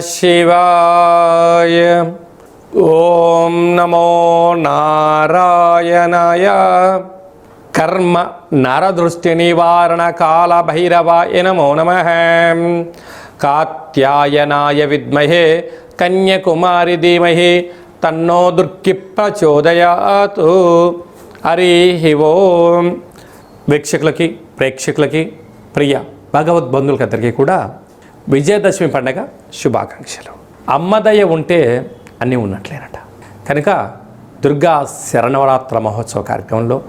శివాయ ఓం నమో నారాయణయ కర్మ నరదృష్టి నివారణ కాల భైరవాయ నమో నమ కాత్యాయనాయ విద్మహే కన్యకుమారి ధీమహి తన్నో దుర్కి ప్రచోదయాతు హరి ఓం వీక్షకులకి ప్రేక్షకులకి ప్రియ భగవద్ బంధువులకి అందరికీ కూడా విజయదశమి పండగ శుభాకాంక్షలు. అమ్మదయ ఉంటే అన్నీ ఉన్నట్లేనట. కనుక దుర్గా శరణవరాత్ర మహోత్సవ కార్యక్రమంలో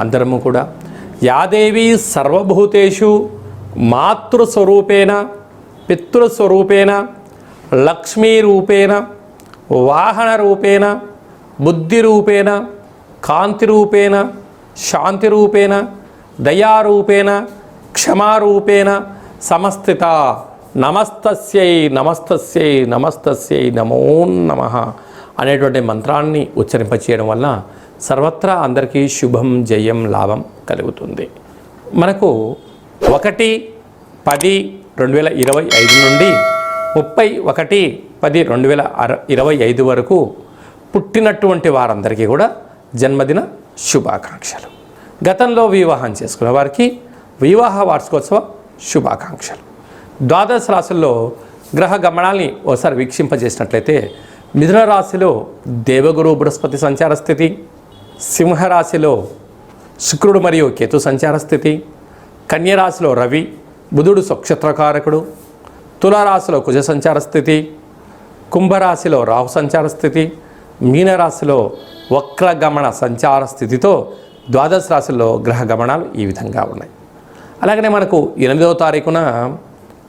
అందరము కూడా యాదేవి సర్వభూతేషు మాతృస్వరూపేణ పితృస్వరూపేణ లక్ష్మీరూపేణ వాహనరూపేణ బుద్ధిరూపేణ కాంతిరూపేణ శాంతిరూపేణ దయారూపేణ క్షమారూపేణ సమస్థిత నమస్తస్యై నమస్తస్యై నమస్తస్యై నమో నమ అనేటువంటి మంత్రాన్ని ఉచ్చరింపచేయడం వల్ల సర్వత్రా అందరికీ శుభం జయం లాభం కలుగుతుంది. మనకు ఒకటి పది రెండు వేల ఇరవై ఐదు నుండి ముప్పై ఒకటి పది రెండు వేల అర ఇరవై ఐదు వరకు పుట్టినటువంటి వారందరికీ కూడా జన్మదిన శుభాకాంక్షలు. గతంలో వివాహం చేసుకున్న వారికి వివాహ వార్షికోత్సవ శుభాకాంక్షలు. ద్వాదశ రాశుల్లో గ్రహ గమనాల్ని ఒకసారి వీక్షింపజేసినట్లయితే మిథున రాశిలో దేవగురు బృహస్పతి సంచార స్థితి సింహరాశిలో శుక్రుడు మరియు కేతు సంచార స్థితి కన్యరాశిలో రవి బుధుడు స్వక్షత్రకారకుడు తులారాశిలో కుజ సంచార స్థితి కుంభరాశిలో రాహు సంచార స్థితి మీనరాశిలో వక్రగమన సంచార స్థితితో ద్వాదశ రాశుల్లో గ్రహ గమనాలు ఈ విధంగా ఉన్నాయి. అలాగనే మనకు ఎనిమిదవ తారీఖున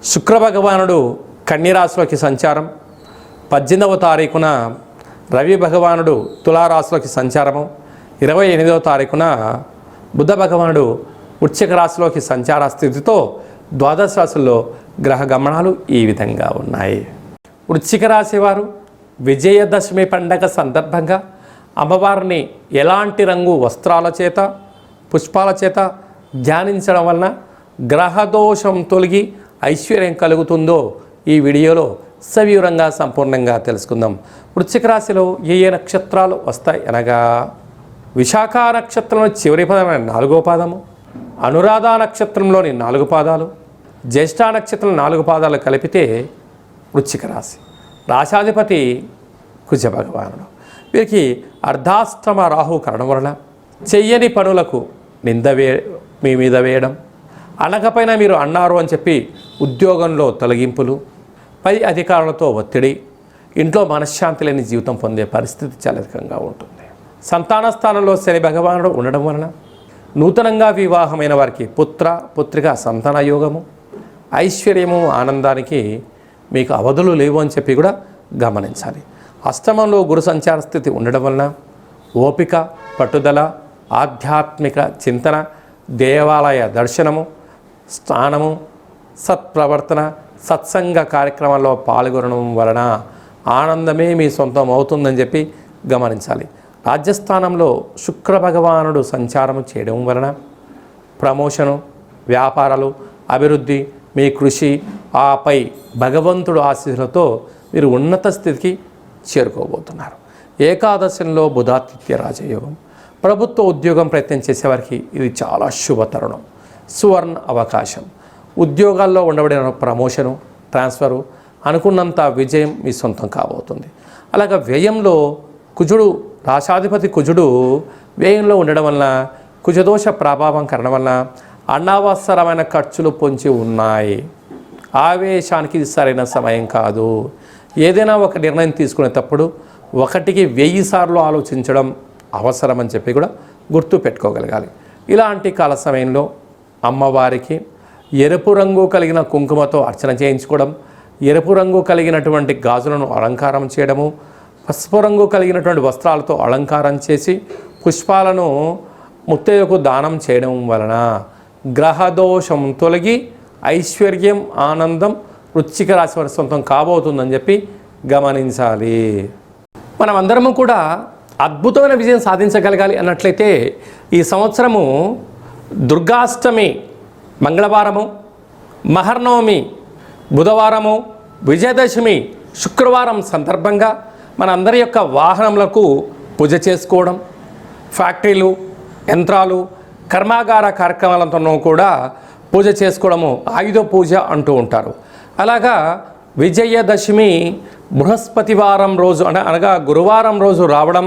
శుక్రభగవానుడు కన్యరాశిలోకి సంచారం. పద్దెనిమిదవ తారీఖున రవి భగవానుడు తులారాశిలోకి సంచారము. ఇరవై ఎనిమిదవ తారీఖున బుధ భగవానుడు వృశ్చిక రాశిలోకి సంచార స్థితితో ద్వాదశ రాశుల్లో గ్రహ గమనాలు ఈ విధంగా ఉన్నాయి. వృశ్చిక రాశి వారు విజయదశమి పండగ సందర్భంగా అమ్మవారిని ఎలాంటి రంగు వస్త్రాల చేత పుష్పాల చేత ధ్యానించడం వలన గ్రహదోషం తొలగి ఐశ్వర్యం కలుగుతుందో ఈ వీడియోలో సవివరంగా సంపూర్ణంగా తెలుసుకుందాం. వృశ్చిక రాశిలో ఏ ఏ నక్షత్రాలు వస్తాయి అనగా విశాఖ నక్షత్రంలో చివరి పదమైన నాలుగో పాదము అనురాధ నక్షత్రంలోని నాలుగు పాదాలు జ్యేష్ఠ నక్షత్రం నాలుగు పాదాలు కలిపితే వృశ్చిక రాశి. రాశాధిపతి కుజ భగవానుడు వీరికి అర్ధాష్టమ రాహు కరణం వలన చెయ్యని పనులకు నింద వే మీ మీద వేయడం అనకపోయినా మీరు అన్నారు అని చెప్పి ఉద్యోగంలో తొలగింపులు పై అధికారులతో ఒత్తిడి ఇంట్లో మనశ్శాంతి లేని జీవితం పొందే పరిస్థితి చాలా అధికంగా ఉంటుంది. సంతాన స్థానంలో శని భగవానుడు ఉండడం వలన నూతనంగా వివాహమైన వారికి పుత్ర పుత్రిక సంతాన యోగము ఐశ్వర్యము ఆనందానికి మీకు అవధులు లేవు అని చెప్పి కూడా గమనించాలి. అష్టమంలో గురు సంచార స్థితి ఉండడం వలన ఓపిక పట్టుదల ఆధ్యాత్మిక చింతన దేవాలయ దర్శనము స్నానము సత్ప్రవర్తన సత్సంగ కార్యక్రమాల్లో పాల్గొనడం వలన ఆనందమే మీ సొంతం అవుతుందని చెప్పి గమనించాలి. రాజ్యస్థానంలో శుక్ర భగవానుడు సంచారం చేయడం వలన ప్రమోషను వ్యాపారాలు అభివృద్ధి మీ కృషి ఆపై భగవంతుడు ఆశీస్సులతో మీరు ఉన్నత స్థితికి చేరుకోబోతున్నారు. ఏకాదశంలో బుధాతిథ్య రాజయోగం. ప్రభుత్వ ఉద్యోగం ప్రయత్నం చేసేవారికి ఇది చాలా శుభ తరుణం సువర్ణ అవకాశం. ఉద్యోగాల్లో ఉండబడిన ప్రమోషను ట్రాన్స్ఫరు అనుకున్నంత విజయం మీ సొంతం కాబోతుంది. అలాగే వ్యయంలో కుజుడు రాశాధిపతి కుజుడు వ్యయంలో ఉండడం వలన కుజదోష ప్రభావం కారణం వలన అనవసరమైన ఖర్చులు పొంచి ఉన్నాయి. ఆవేశానికి ఇది సరైన సమయం కాదు. ఏదైనా ఒక నిర్ణయం తీసుకునేటప్పుడు ఒకటికి వెయ్యి సార్లు ఆలోచించడం అవసరం అని చెప్పి కూడా గుర్తు పెట్టుకోగలగాలి. ఇలాంటి కాల సమయంలో అమ్మవారికి ఎరుపు రంగు కలిగిన కుంకుమతో అర్చన చేయించుకోవడం ఎరుపు రంగు కలిగినటువంటి గాజులను అలంకారం చేయడము పసుపు రంగు కలిగినటువంటి వస్త్రాలతో అలంకారం చేసి పుష్పాలను ముత్తయ్యకు దానం చేయడం వలన గ్రహదోషం తొలగి ఐశ్వర్యం ఆనందం వృచ్చిక రాశి వారి సొంతం కాబోతుందని చెప్పి గమనించాలి. మనం అందరము కూడా అద్భుతమైన విజయం సాధించగలగాలి అన్నట్లయితే ఈ సంవత్సరము దుర్గాష్టమి మంగళవారము మహర్నవమి బుధవారము విజయదశమి శుక్రవారం సందర్భంగా మన అందరి యొక్క వాహనములకు పూజ చేసుకోవడం ఫ్యాక్టరీలు యంత్రాలు కర్మాగార కార్యక్రమాలతోనూ కూడా పూజ చేసుకోవడము ఆయుధ పూజ అంటూ ఉంటారు. అలాగా విజయదశమి బృహస్పతివారం రోజు అన అనగా గురువారం రోజు రావడం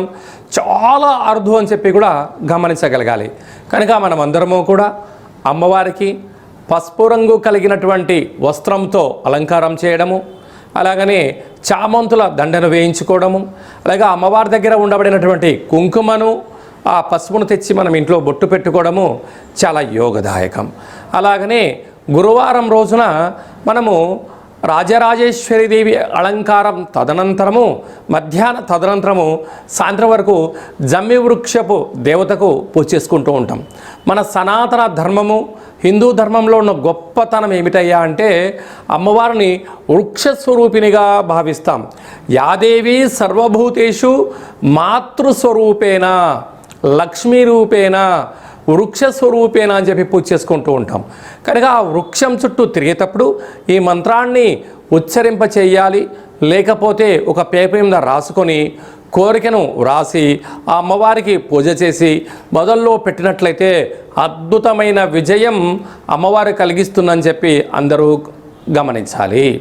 చాలా అరుదు అని చెప్పి కూడా గమనించగలగాలి. కనుక మనం అందరము కూడా అమ్మవారికి పసుపు రంగు కలిగినటువంటి వస్త్రంతో అలంకారం చేయడము అలాగనే చామంతుల దండను వేయించుకోవడము అలాగే అమ్మవారి దగ్గర ఉండబడినటువంటి కుంకుమను ఆ పసుపును తెచ్చి మనం ఇంట్లో బొట్టు పెట్టుకోవడము చాలా యోగదాయకం. అలాగనే గురువారం రోజున మనము రాజరాజేశ్వరిదేవి అలంకారం తదనంతరము మధ్యాహ్న తదనంతరము సాయంత్రం వరకు జమ్మి వృక్షపు దేవతకు పూజ చేసుకుంటూ ఉంటాం. మన సనాతన ధర్మము హిందూ ధర్మంలో ఉన్న గొప్పతనం ఏమిటయ్యా అంటే అమ్మవారిని వృక్షస్వరూపిణిగా భావిస్తాం. యాదేవి సర్వభూతేషు మాతృస్వరూపేణ లక్ష్మీ రూపేణ వృక్ష స్వరూపేణ అని చెప్పి పూజ చేసుకుంటూ ఉంటాం. కనుక ఆ వృక్షం చుట్టూ తిరిగేటప్పుడు ఈ మంత్రాన్ని ఉచ్చరింప చేయాలి. లేకపోతే ఒక పేపర్ మీద రాసుకొని కోరికను వ్రాసి ఆ అమ్మవారికి పూజ చేసి మొదల్లో పెట్టినట్లయితే అద్భుతమైన విజయం అమ్మవారు కలిగిస్తుందని చెప్పి అందరూ గమనించాలి.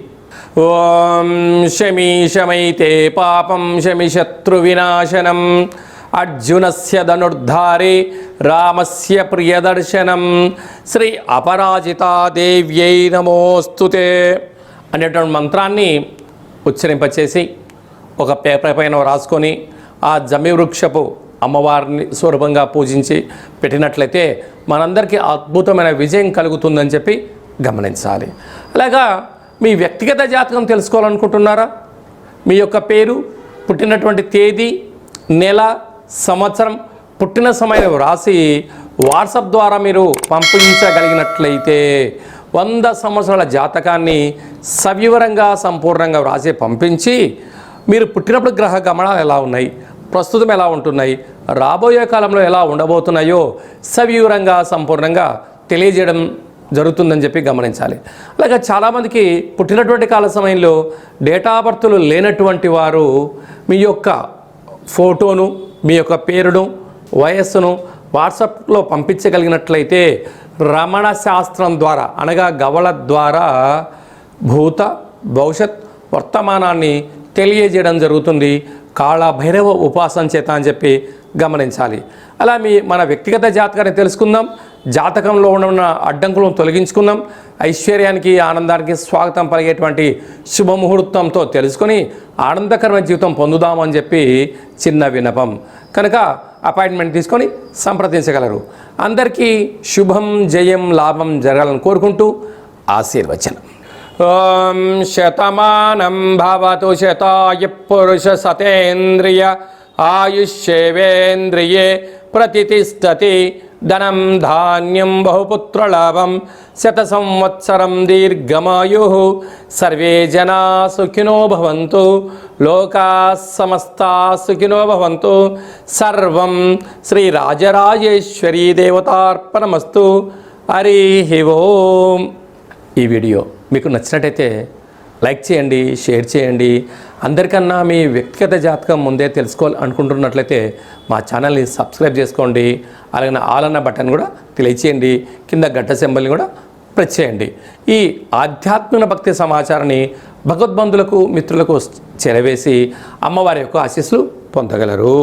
ఓం శమి శమైతే పాపం శమి శత్రు వినాశనం అర్జునస్య ధనుర్ధారే రామస్య ప్రియదర్శనం. శ్రీ అపరాజితాదేవ్యై నమోస్తుతే అనేటువంటి మంత్రాన్ని ఉచ్చరింపచేసి ఒక పేపర్ పైన రాసుకొని ఆ జమి వృక్షపు అమ్మవారిని స్వరూపంగా పూజించి పెట్టినట్లయితే మనందరికీ అద్భుతమైన విజయం కలుగుతుందని చెప్పి గమనించాలి. అలాగా మీ వ్యక్తిగత జాతకం తెలుసుకోవాలనుకుంటున్నారా? మీ యొక్క పేరు పుట్టినటువంటి తేదీ నెల సంవత్సరం పుట్టిన సమయం రాసి వాట్సాప్ ద్వారా మీరు పంపించగలిగినట్లయితే వంద సంవత్సరాల జాతకాన్ని సవివరంగా సంపూర్ణంగా వ్రాసి పంపించి మీరు పుట్టినప్పుడు గ్రహ గమనాలు ఎలా ఉన్నాయి ప్రస్తుతం ఎలా ఉంటున్నాయి రాబోయే కాలంలో ఎలా ఉండబోతున్నాయో సవివరంగా సంపూర్ణంగా తెలియజేయడం జరుగుతుందని చెప్పి గమనించాలి. అలాగే చాలామందికి పుట్టినటువంటి కాల సమయంలో డేటా బర్తులు లేనటువంటి వారు మీ యొక్క ఫోటోను మీ యొక్క పేరును వయస్సును వాట్సాప్లో పంపించగలిగినట్లయితే రమణ శాస్త్రం ద్వారా అనగా గవళ ద్వారా భూత భవిష్యత్ వర్తమానాన్ని తెలియజేయడం జరుగుతుంది. కాళ భైరవ ఉపాసన చేత అని చెప్పి గమనించాలి. అలా మీ మన వ్యక్తిగత జాతకాన్ని తెలుసుకుందాం. జాతకంలో ఉన్న అడ్డంకులను తొలగించుకుందాం. ఐశ్వర్యానికి ఆనందానికి స్వాగతం పలిగేటువంటి శుభముహూర్తంతో తెలుసుకొని ఆనందకరమైన జీవితం పొందుదామని చెప్పి చిన్న వినపం కనుక అపాయింట్మెంట్ తీసుకొని సంప్రదించగలరు. అందరికీ శుభం జయం లాభం జరగాలని కోరుకుంటూ ఆశీర్వచనం. ఓం శతమానం భవతు శతాయ పురుష సతేంద్రియ ఆయుష్యేవేంద్రియే ప్రతిష్టతి ధనం ధాన్యం బహుపుత్రలాభం శత సంవత్సరం దీర్ఘమాయు సర్వే జనా సుఖినో భవంతు లోకా సమస్తా సుఖినో భవంతు సర్వం శ్రీ రాజరాజేశ్వరీ దేవతార్పణమస్తు హరి ఓం ఈ వీడియో మీకు నచ్చినట్టయితే లైక్ చేయండి షేర్ చేయండి అందరికన్నా మీ వ్యక్తిగత జాతకం ముందే తెలుసుకోవాలి అనుకుంటున్నట్లయితే మా ఛానల్ని సబ్స్క్రైబ్ చేసుకోండి. అలాగే ఆల్ అన్న బటన్ కూడా తెలియచేయండి. కింద గడ్డ సింబల్ని కూడా ప్రెస్ చేయండి. ఈ ఆధ్యాత్మిక భక్తి సమాచారాన్ని భగవద్బంధులకు మిత్రులకు చేరవేసి అమ్మవారి యొక్క ఆశీస్సులు పొందగలరు.